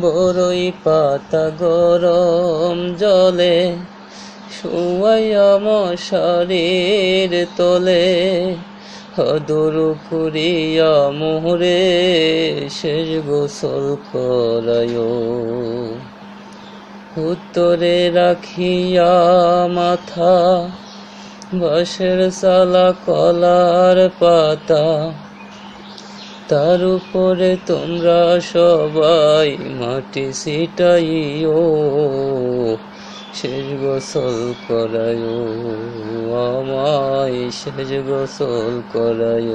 বড়ই পাতা গরম জলে, শুয়াইয়া মশারির তলে। হদর করিয়া মোহরে শেষ গোসল করায়। উত্তরে রাখিয়া মাথা, বাঁশের সালা কলার পাতা। তার উপরে তোমরা সবাই মাটি ছিটাইও, শেষ গোসল করায় আমায় শেষ গোসল করায়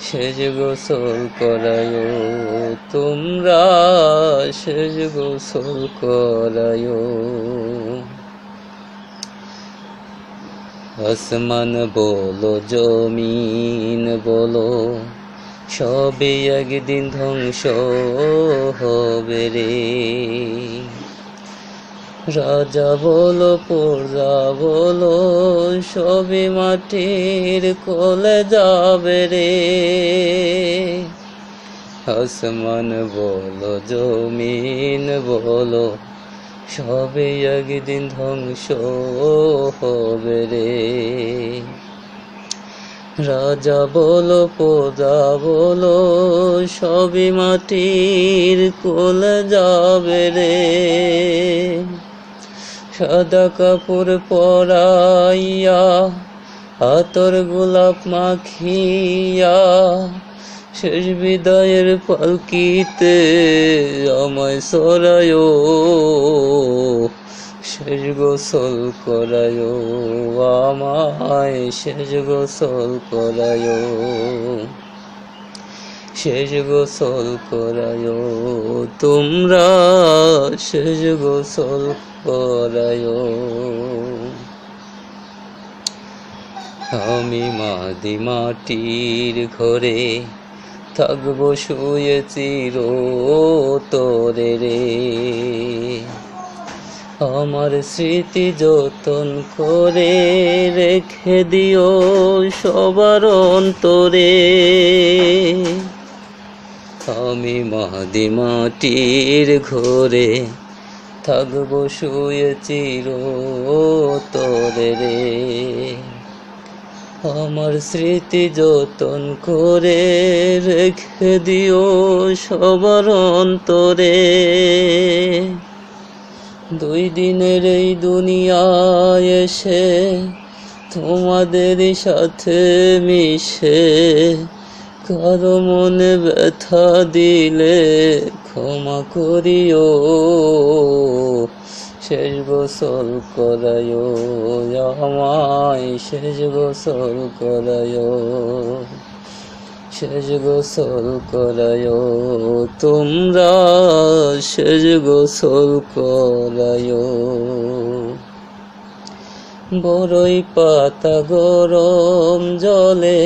শেষ গোসল করায় তোমরা শেষ গোসল করায় আসমান বলো, জমিন বলো সবে একদিন ধ্বংস হবে রে। রাজা বলো, প্রজা বলো সবে মাটির কোলে যাবে রে। আসমান বলো, জমিন বলো সবে একদিন ধ্বংস হবে রে। রাজা বলো, প্রজা বলো সবই মাটির কোল যাবে রে। সাদা কাপড় পরাইয়া আতর গোলাপ মাখিয়া শেষ বিদায়ের পালকিতে আমায় সরায়, শেষ গোসল করায়, আমায় শেষ গোসল করায়, শেষ গোসল করায়, তোমরা শেষ গোসল করায়। আমি মাদি মাটির ঘরে থাকব শুয়ে চির তোরে রে। আমার স্মৃতি যতন করে রেখে দিও সবার অন্তরে। আমি মাদি মাটির ঘরে থাকব শুয়ে চির তোরে রে। আমার স্মৃতি যতন করে রেখে দিও সবার অন্তরে। দুই দিনের এই দুনিয়ায় এসে তোমাদের সাথে মিশে, কারও মনে ব্যথা দিলে ক্ষমা করিও। শেষ গোসল করায়, আমায় শেষ গোসল করায়। শেষ গোসল করায়, তোমরা শেষ গোসল করায়। বড়ই পাতা গরম জলে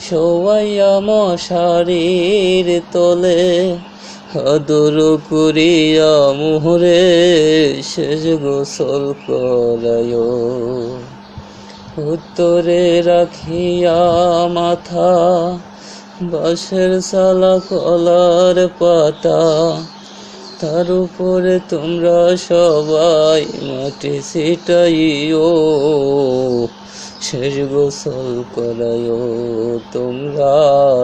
শোয়াইয়া মশারির তলে আদর করিয়া মোহরে সেজ গোসল করায়। উত্তরে রাখিয়া মাথা, বাঁশের সালা, কলার পাতা, তার উপরে তোমরা সবাই মাটি ছিটাইও। শেষ গোসল করায়, তোমরা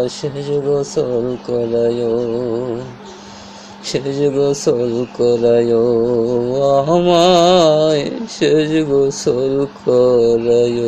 শেষ গোসল করায়। শেষ গোসল করায় আমায় শেষ গোসল করায়।